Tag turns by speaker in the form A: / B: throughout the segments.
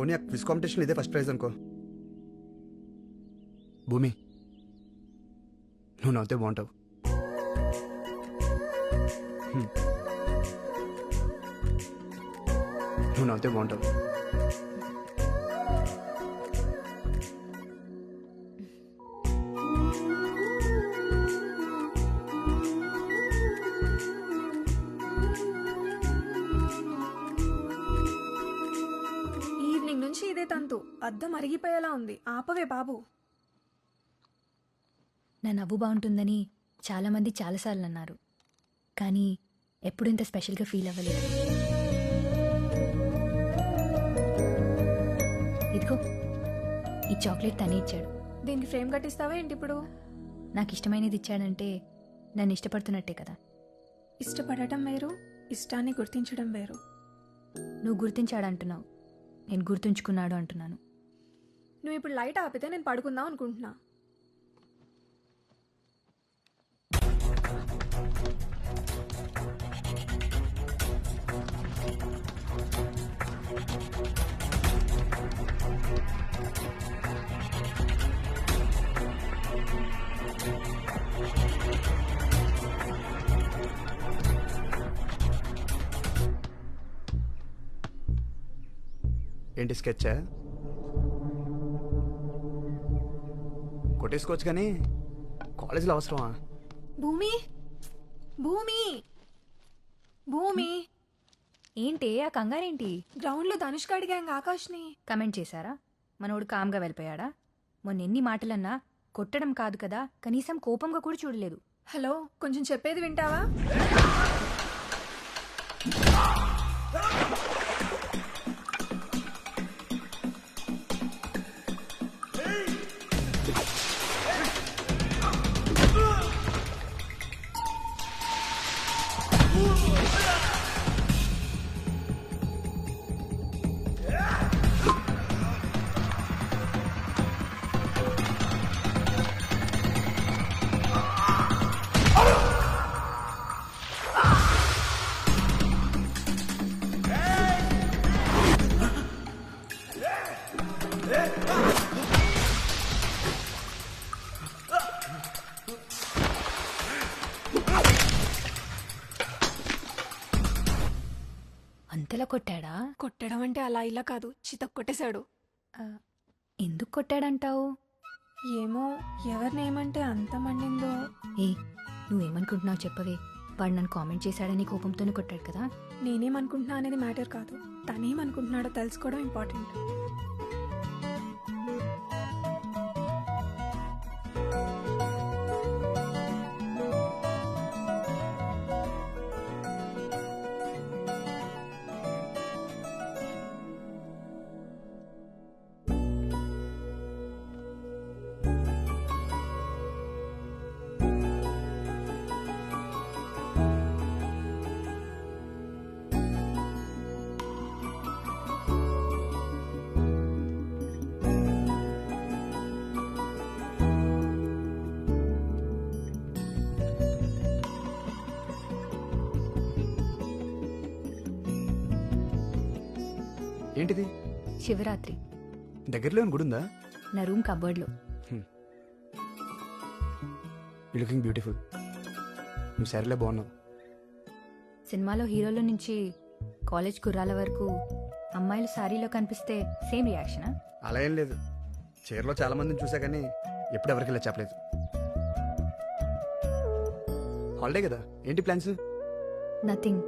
A: పోనీ ఆ quiz competition ఇదే ఫస్ట్ ప్రైజ్ అనుకో. భూమి నువ్వు నవ్వుతే బాగుంటావు. నువ్వు నవ్వుతే బాగుంటావు.
B: అద్దం అరిగిపోయేలా ఉంది. ఆపవే బాబు.
C: నా నవ్వు బాగుంటుందని చాలామంది చాలాసార్లు అన్నారు కానీ ఎప్పుడు ఇంత స్పెషల్గా ఫీల్ అవ్వలేదు. ఇదిగో ఈ చాక్లెట్ తనే ఇచ్చాడు.
B: దీనికి ఫ్రేమ్ కట్టిస్తావా ఏంటి ఇప్పుడు?
C: నాకు ఇష్టమైనది ఇచ్చాడంటే నన్ను ఇష్టపడుతున్నట్టే కదా.
B: ఇష్టపడటం వేరు ఇష్టాన్ని గుర్తించడం వేరు.
C: నువ్వు గుర్తించాడు అంటున్నావు నేను గుర్తుంచుకున్నాడు అంటున్నాను.
B: నువ్వు ఇప్పుడు లైట్ ఆపితే నేను పడుకుందాం అనుకుంటున్నా.
A: ఏంటి స్కెచ్చా కొట్టేసుకోవచ్చు కానీ కాలేజీలో అవసరమా?
B: భూమి? భూమి? భూమి?
C: ఏంటి? ఆ కంగారేంటి?
B: గ్రౌండ్లో ధనుష్క అడిగాంగ ఆకాష్ని.
C: కమెంట్ చేశారా? మనోడు కామ్గా వెళ్ళిపోయాడా? మొన్న ఎన్ని మాటలన్నా కొట్టడం కాదు కదా కనీసం కోపంగా కూడా చూడలేదు.
B: హలో కొంచెం చెప్పేది వింటావా?
C: అంతలా కొట్టాడా?
B: కొట్టడం అంటే అలా ఇలా కాదు. చితక్ కొట్టేశాడు.
C: ఆ, ఎందుకు కొట్టాడంటావు?
B: ఏమో ఎవరిని ఏమంటే అంత మండిందో.
C: ఏ నువ్వేమనుకుంటున్నావు చెప్పవే. వాడు నన్ను కామెంట్ చేశాడని కోపంతోనే కొట్టాడు కదా.
B: నేనేమనుకుంటున్నా అనేది మ్యాటర్ కాదు. తనేమనుకుంటున్నాడో తెలుసుకోవడం ఇంపార్టెంట్.
C: శివరాత్రి.
A: దగ్గరలో గుడి ఉందా
C: నా రూమ్ కబోర్డ్లో.
A: యూ లుకింగ్ బ్యూటిఫుల్ నువ్వు సరేలే బాగున్నావు.
C: సినిమాలో హీరోల నుంచి కాలేజ్ కుర్రాల వరకు అమ్మాయిలు సారీలో కనిపిస్తే సేమ్ రియాక్షనా?
A: అలా ఏం లేదు. చీరలో చాలా మందిని చూసా కానీ ఎప్పుడు ఎవరికి ఇలా చెప్పలేదు. హాలిడే కదా? ఏంటి ప్లాన్స్
C: నథింగ్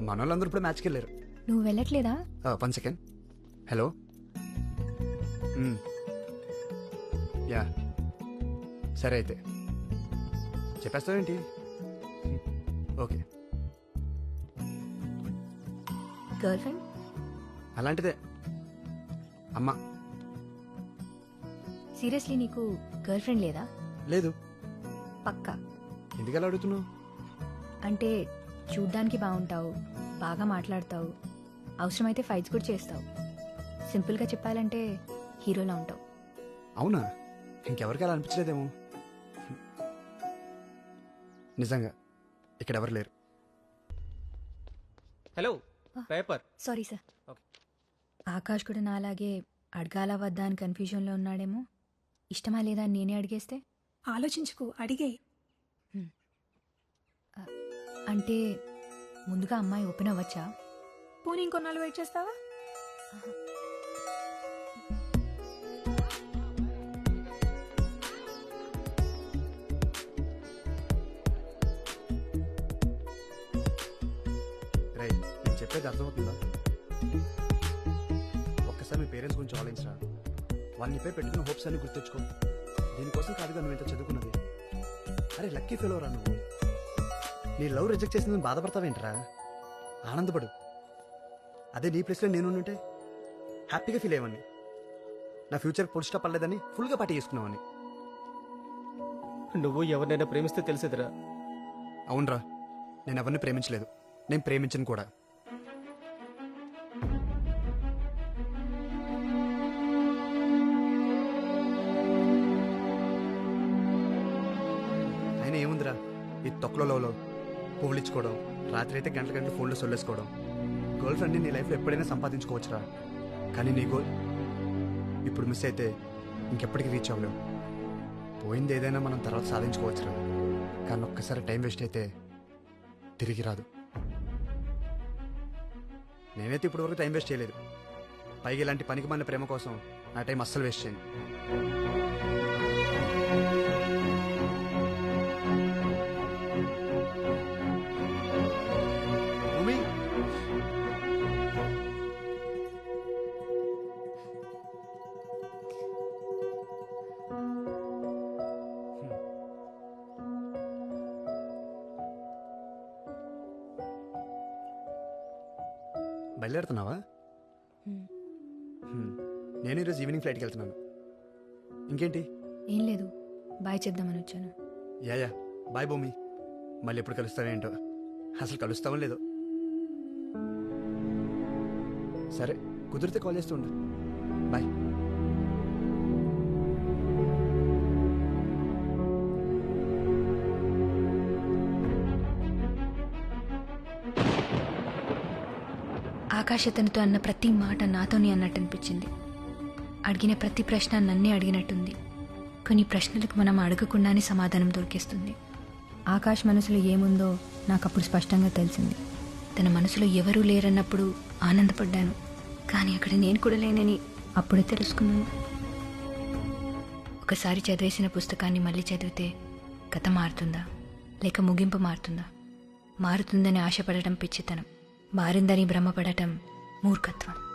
A: మన వాళ్ళందరూ ఇప్పుడు మ్యాచ్కి వెళ్ళారు.
C: నువ్వు వెళ్ళట్లేదా?
A: వన్ సెకండ్ హలో యా సరే అయితే. చెప్పేస్తావేంటి? ఓకే
C: గర్ల్ ఫ్రెండ్
A: అలాంటిదే. అమ్మ.
C: సీరియస్లీ నీకు గర్ల్ ఫ్రెండ్ లేదా?
A: లేదు.
C: పక్కా.
A: ఎందుకు అలా అడుగుతున్నావు?
C: అంటే చూడ్డానికి బాగుంటావు బాగా మాట్లాడతావు. అవసరమైతే ఫైట్స్ కూడా చేస్తావు. సింపుల్గా చెప్పాలంటే హీరోలా ఉంటావు.
A: అవునా? ఇంకెవరికి అలా అనిపించలేదేమో? నిజంగా ఇక్కడ ఎవరు లేరు.
D: Hello paper.
C: Sorry sir.
D: Okay.
C: Akash కూడా నాలాగే అడగాల వద్దా అని కన్ఫ్యూజన్లో ఉన్నాడేమో. ఇష్టమా లేదా అని నేనే అడిగేస్తే?
B: ఆలోచించుకో అడిగే.
C: అంటే ముందుగా అమ్మాయి ఓపెన్ అవ్వచ్చా?
B: పోనీ ఇంకొన్నాళ్ళు వెయిట్ చేస్తావా?
A: నేను చెప్పేది అర్థమవుతుందా? ఒక్కసారి మీ పేరెంట్స్ గురించి ఆలోచించరా. వాళ్ళని పేరు పెట్టుకున్న హోప్స్ అన్ని గుర్తెచ్చుకో దీనికోసం కాదుగా నువ్వు ఇంత చదువుకున్నది. అరే లక్కీ ఫెలోరా నువ్వు. నీ లవ్ రిజెక్ట్ చేసింది బాధపడతావేంట్రా? ఆనందపడు. అదే నీ ప్లేస్లో నేను ఉంటే హ్యాపీగా ఫీల్ అయ్యేవాడిని నా ఫ్యూచర్ పొడి స్టాప్ పడలేదని ఫుల్గా పార్టీ చేసుకున్నావని
D: నువ్వు ఎవరినైనా ప్రేమిస్తే తెలిసేదిరా.
A: అవునరా నేను ఎవరిని ప్రేమించలేదు. నేను ప్రేమించను కూడా. అయినా ఏముందిరా ఈ తొక్కలలో పువ్వులు ఇచ్చుకోవడం రాత్రి అయితే గంటల గంటలు ఫోన్లో సొల్లేసుకోవడం. గర్ల్ ఫ్రెండ్ని నీ లైఫ్లో ఎప్పుడైనా సంపాదించుకోవచ్చురా. కానీ నీ గోల్ ఇప్పుడు మిస్ అయితే ఇంకెప్పటికీ రీచ్ అవ్వలేవు. పోయింది ఏదైనా మనం తర్వాత సాధించుకోవచ్చురా. కానీ ఒక్కసారి టైం వేస్ట్ అయితే తిరిగి రాదు. నేనైతే ఇప్పటివరకు టైం వేస్ట్ చేయలేదు. పైగా ఇలాంటి పనికి మన ప్రేమ కోసం నా టైం అస్సలు వేస్ట్ చేయండి నేను ఈరోజు ఈవినింగ్ ఫ్లైట్కి వెళ్తున్నాను. ఇంకేంటి?
C: ఏం లేదు. బాయ్ చేద్దామని వచ్చాను.
A: Yeah yeah. బాయ్ భూమి మళ్ళీ ఎప్పుడు కలుస్తావేంటో అసలు కలుస్తామో లేదో. సరే కుదిరితే కాల్ చేస్తూ ఉండు. బాయ్.
C: ఆకాశ అతనితో అన్న ప్రతి మాట నాతోనే అన్నట్టు అనిపించింది. అడిగిన ప్రతి ప్రశ్న నన్నే అడిగినట్టుంది. కొన్ని ప్రశ్నలకు మనం అడగకుండానే సమాధానం దొరికేస్తుంది. ఆకాష్ మనసులో ఏముందో నాకు అప్పుడు స్పష్టంగా తెలిసింది. తన మనసులో ఎవరూ లేరన్నప్పుడు ఆనందపడ్డాను. కానీ అక్కడ నేను కూడా లేనని అప్పుడే తెలుసుకున్నాను. ఒకసారి చదివేసిన పుస్తకాన్ని మళ్ళీ చదివితే కథ మారుతుందా? లేక ముగింపు మారుతుందా? మారుతుందని ఆశపడటం పిచ్చితనం. మారిందని భ్రమపడటం మూర్ఖత్వం.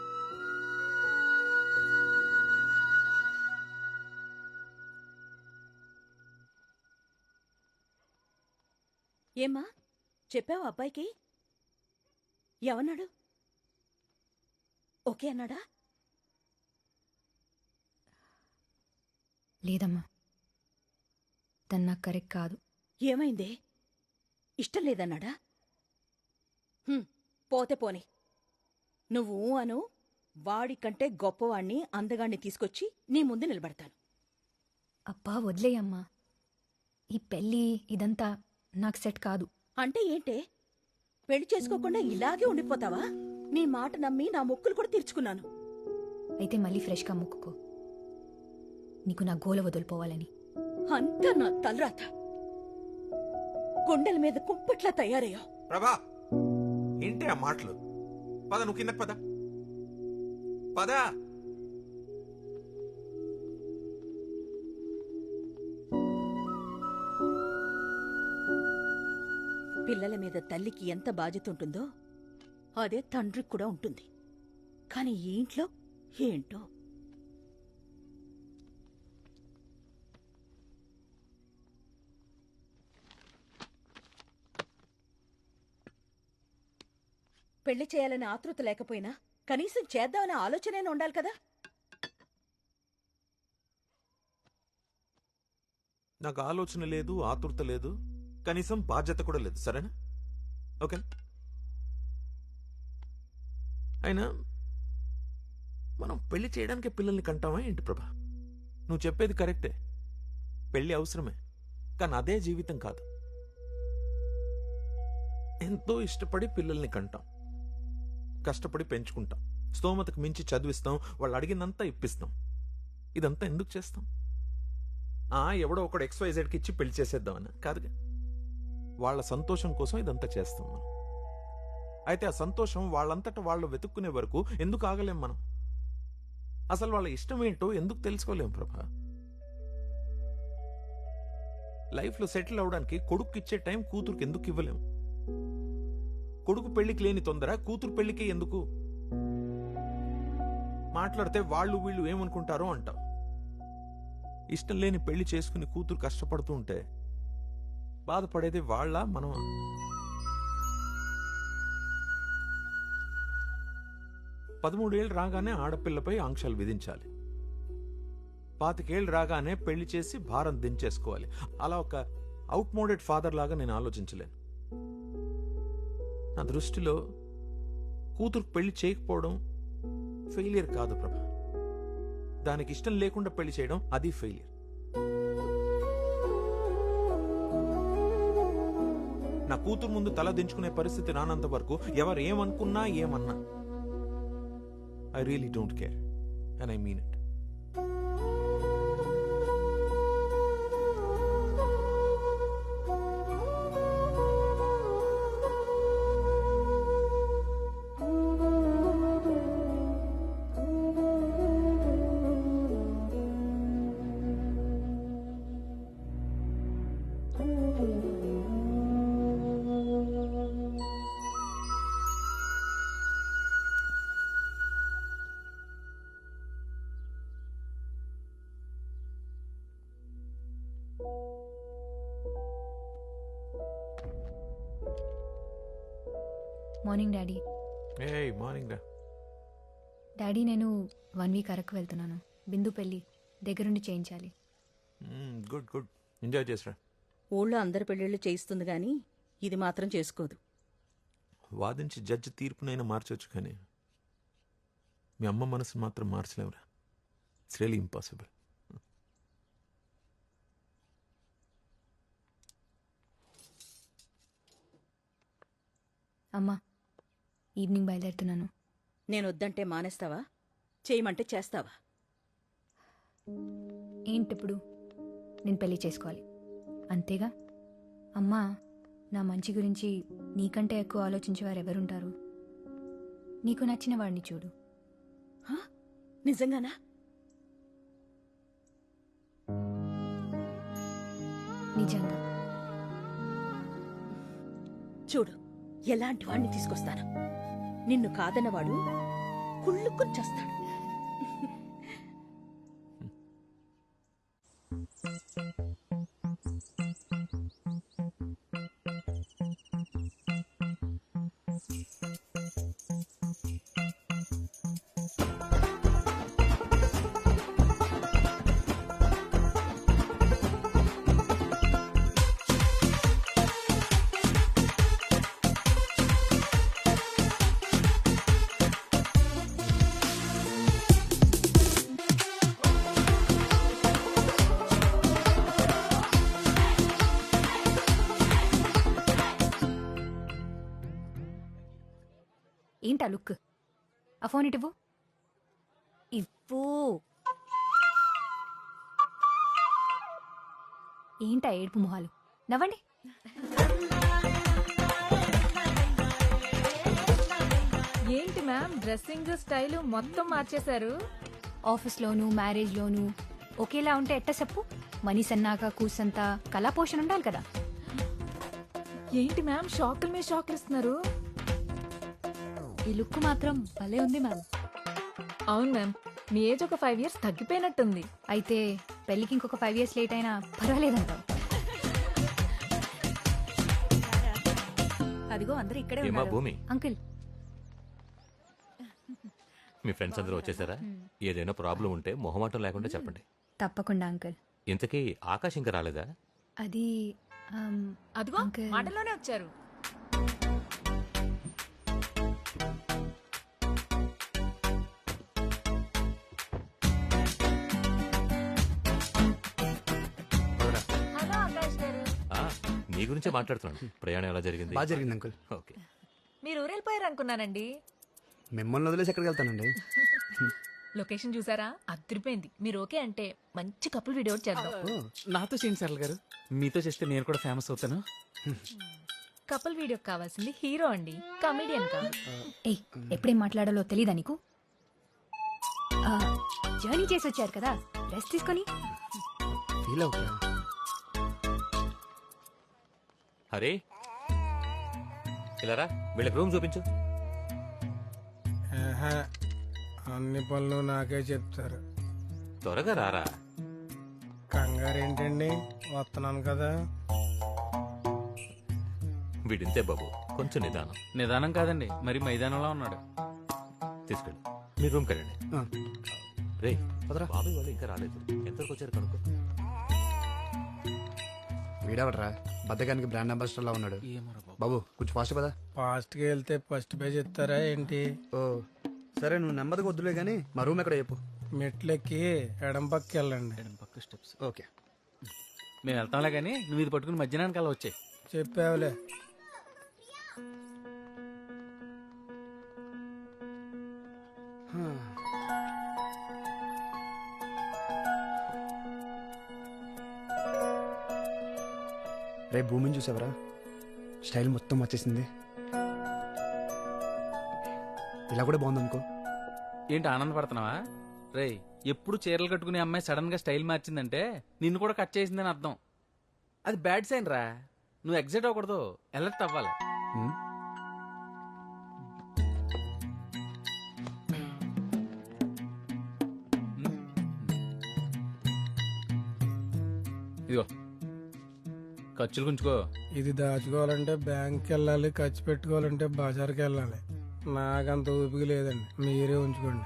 E: ఏమ్మా? చెప్పావు అబ్బాయికి? ఏమన్నాడు? ఓకే అన్నాడా?
C: లేదమ్మా. తను నాకు కరెక్ట్ కాదు.
E: ఏమైందే? ఇష్టం లేదన్నాడా? హ్మ్, పోతే పోని. నువ్వు ఊ అను వాడికంటే గొప్పవాణ్ణి అందగాణ్ణి తీసుకొచ్చి నీ ముందు నిలబడతాను.
C: అబ్బా వదిలేయమ్మా. ఈ పెళ్ళి ఇదంతా నాకు సెట్ కాదు.
E: అంటే ఏంటే? పెళ్ళి చేసుకోకుండా ఇలాగే ఉండిపోతావా? నీ మాట నమ్మి నా మొక్కులు కూడా తీర్చుకున్నాను.
C: అయితే మళ్ళీ ఫ్రెష్గా మొక్కుకో. నీకు నా గోల వదిలిపోవాలని.
E: అంతా నా తలరాత. కొండల మీద కుంపట్లా తయారయ్యా
F: ప్రభా ఏంటి ఆ మాటలు? పద నువ్వు కిందకి పద. పద.
E: పిల్లల మీద తల్లికి ఎంత బాధ్యత ఉంటుందో అదే తండ్రికి కూడా ఉంటుంది. కానీ ఈ ఇంట్లో ఏంటో? పెళ్ళి చేయాలనే ఆతృత లేకపోయినా కనీసం చేద్దామనే ఆలోచనైనా ఉండాలి కదా?
F: నాకు ఆలోచన లేదు ఆతురత లేదు. కనీసం బాధ్యత కూడా లేదు సరేనా? ఓకే. అయినా మనం పెళ్ళి చేయడానికి పిల్లల్ని కంటామా ఏంటి ప్రభా? నువ్వు చెప్పేది కరెక్టే. పెళ్ళి అవసరమే కానీ అదే జీవితం కాదు. ఎంతో ఇష్టపడి పిల్లల్ని కంటాం. కష్టపడి పెంచుకుంటాం. స్తోమతకు మించి చదివిస్తాం వాళ్ళు అడిగిందంతా ఇప్పిస్తాం. ఇదంతా ఎందుకు చేస్తాం? ఆ ఎవడో ఒకడు ఎక్స్వైజెడ్కి ఇచ్చి పెళ్ళి చేసేద్దామని కాదుగా? వాళ్ళ సంతోషం కోసం ఇదంతా చేస్తాం మనం. అయితే ఆ సంతోషం వాళ్ళంతట వాళ్ళు వెతుక్కునే వరకు ఎందుకు ఆగలేం మనం? అసలు వాళ్ళ ఇష్టం ఏంటో ఎందుకు తెలుసుకోలేం ప్రభా? లైఫ్లో సెటిల్ అవడానికి కొడుకు ఇచ్చే టైం కూతురుకి ఎందుకు ఇవ్వలేం? కొడుకు పెళ్ళికి లేని తొందర కూతురు పెళ్ళికే ఎందుకు? మాట్లాడితే వాళ్ళు వీళ్ళు ఏమనుకుంటారో అంటాం. ఇష్టం లేని పెళ్ళి చేసుకుని కూతురు కష్టపడుతూ ఉంటే బాధపడేది వాళ్ళ మనం. పదమూడేళ్ళు రాగానే ఆడపిల్లపై ఆంక్షలు విధించాలి. పాతికేళ్ళు రాగానే పెళ్ళి చేసి భారం దించేసుకోవాలి. అలా ఒక అవుట్మోడెడ్ ఫాదర్ లాగా నేను ఆలోచించలేను. నా దృష్టిలో కూతురు పెళ్ళి చేయకపోవడం ఫెయిలియర్ కాదు ప్రభా. దానికి ఇష్టం లేకుండా పెళ్ళి చేయడం అది ఫెయిలియర్. నా కూతురు ముందు తల దించుకునే పరిస్థితి రానంత వరకు ఎవరు ఏమనుకున్నా ఏమన్నా. I really don't care and I mean
C: morning daddy
F: A morning రా
C: డాడీ నేను వన్ వీక్ అరకు వెళ్తున్నాను. బిందు పెళ్ళి దగ్గరుండి చేయించాలి.
F: గుడ్ గుడ్ ఎంజాయ్ చేసిరా.
E: ఊళ్ళో అందరి పెళ్ళిళ్ళు చేయిస్తుంది గాని ఇది మాత్రం చేసుకోదు.
F: వాదించి జడ్జి తీర్పునైనా మార్చొచ్చు కానీ మీ అమ్మ మనసును మాత్రం మార్చలేవురా. ఇట్స్ రియలీ ఇంపాసిబుల్
C: అమ్మా ఈవినింగ్ బయలుదేరుతున్నాను.
E: నేను వద్దంటే మానేస్తావా? చేయమంటే చేస్తావా?
C: ఏంటిప్పుడు? నేను పెళ్ళి చేసుకోవాలి. అంతేగా? అమ్మా నా మంచి గురించి నీకంటే ఎక్కువ ఆలోచించేవారు ఎవరుంటారు నీకు నచ్చిన వాడిని చూడు.
E: హా? నిజంగానా?
C: నిజంగా.
E: చూడు ఎలాంటి వాడిని తీసుకొస్తాను? నిన్ను కాదనవాడు కుళ్ళుకుని చేస్తాడు.
C: ఏంటా లుక్? ఆ ఫోన్ ఇటువు ఇవ్వు. ఏంటా ఏడుపు మొహాలు? నవ్వండి.
G: ఏంటి మ్యామ్? డ్రెస్సింగ్ స్టైల్ మొత్తం మార్చేశారు.
C: ఆఫీస్లోను మ్యారేజ్లోను ఒకేలా ఉంటే ఎట్ట చెప్పు? మనీ సన్నాక కూసంతా కళా పోషణ ఉండాలి కదా.
G: ఏంటి మ్యామ్? షాకులు మీద షాకులు ఇస్తున్నారు.
C: ఈ లుక్ మాత్రం భలే ఉంది మ్యామ్.
G: అవును మ్యామ్. మీ ఏజ్ ఒక ఫైవ్ ఇయర్స్ తగ్గిపోయినట్టుంది.
C: అయితే పెళ్ళికి ఇంకొక ఫైవ్ ఇయర్స్ లేట్ అయినా పర్వాలేదంటావు
E: అదిగో అందరూ ఇక్కడే
H: ఏమా
E: ఉన్నారు.
H: భూమి?
C: అంకుల్.
H: మీ ఫ్రెండ్స్ అందరూ వచ్చేసారా? ఏదైనా ప్రాబ్లం ఉంటే మొహమాటం లేకుండా చెప్పండి.
C: తప్పకుండా అంకుల్.
H: ఇంతకీ ఆకాశ్ ఇంకా రాలేదా?
C: అది
G: అదిగో
C: Uncle.
G: మాటలోనే వచ్చారు.
H: గురించే మాట్లాడుతున్నాను. ప్రయాణం ఎలా జరిగింది?
A: బాగా జరిగింది అంకుల్.
H: ఓకే.
G: మీరు ఊరెళ్ళిపోయారు అనుకున్నానండి
A: మిమ్మల్ని వదిలేసి ఎక్కడికి వెళ్తానండి.
G: లొకేషన్ చూసారా? అదిరిపోయింది. మీరు ఓకే అంటే మంచి కపుల్ వీడియో చేద్దాం.
D: నాతో చేయండి సరళ గారు. మీతో చేస్తే నేను కూడా ఫేమస్ అవుతాను.
G: కపుల్ వీడియో కావాల్సింది హీరో అండి కమెడియన్ కాదు
C: ఏయ్ ఎప్పుడేం మాట్లాడాలో తెలీదా నీకు? జర్నీ చేసి వచ్చారు కదా. రెస్ట్ తీసుకొని.
A: ఫీల్
H: హరే ఇలా రా వీళ్ళకి రూమ్ చూపించు.
I: ఆహా, అన్ని పనులు నాకే చెప్తారు.
H: త్వరగా రారా.
I: కంగారు ఏంటండి వస్తున్నాను కదా.
H: వీడింతే బాబు కొంచెం నిదానం.
D: నిదానం కాదండి మరి మైదానంలో ఉన్నాడు.
H: తీసుకెళ్ళి. మీ రూమ్కి వెళ్ళండి. రే. బాబాయ్ వాళ్ళు ఇంకా రాలేదు. ఎంతవరకు వచ్చారు కనుక్కో.
A: వీడవడరా? బద్దకానికి బ్రాండ్ అంబాసిడర్ లా ఉన్నాడు
D: బాబు.
A: కొంచెం ఫాస్ట్ కదా
I: ఫాస్ట్కి వెళ్తే ఫస్ట్ పేజ్ ఇస్తారా ఏంటి?
A: ఓ సరే నువ్వు నెమ్మదిగా వద్దులే కానీ మా రూమ్ ఎక్కడ చెప్పు.
I: మెట్లెక్కి ఎడం పక్కకి వెళ్ళండి.
D: ఎడం పక్క స్టెప్స్.
A: ఓకే.
D: మేము వెళ్తాంలే కానీ నువ్వు ఇది పట్టుకుని మధ్యాహ్నానికి అలా వచ్చాయి.
I: చెప్పావులే.
A: రేపు భూమిని చూసావరా? స్టైల్ మొత్తం వచ్చేసింది. ఇలా కూడా బాగుంది అనుకో
D: ఏంటి ఆనందపడుతున్నావా? రేయ్ ఎప్పుడు చీరలు కట్టుకునే అమ్మాయి సడన్గా స్టైల్ మార్చిందంటే నిన్ను కూడా కట్ చేసిందని అర్థం. అది బ్యాడ్ సైన్ రా. నువ్వు ఎగ్జైట్ అవ్వకూడదు. అలర్ట్ అవ్వాలి.
A: ఉమ్,
D: ఇదిగో. ఖర్చులు గుంచుకో.
I: ఇది దాచుకోవాలంటే బ్యాంక్కి వెళ్ళాలి ఖర్చు పెట్టుకోవాలంటే బజార్కి వెళ్ళాలి నాకంత ఊపిక లేదండి. మీరే ఉంచుకోండి.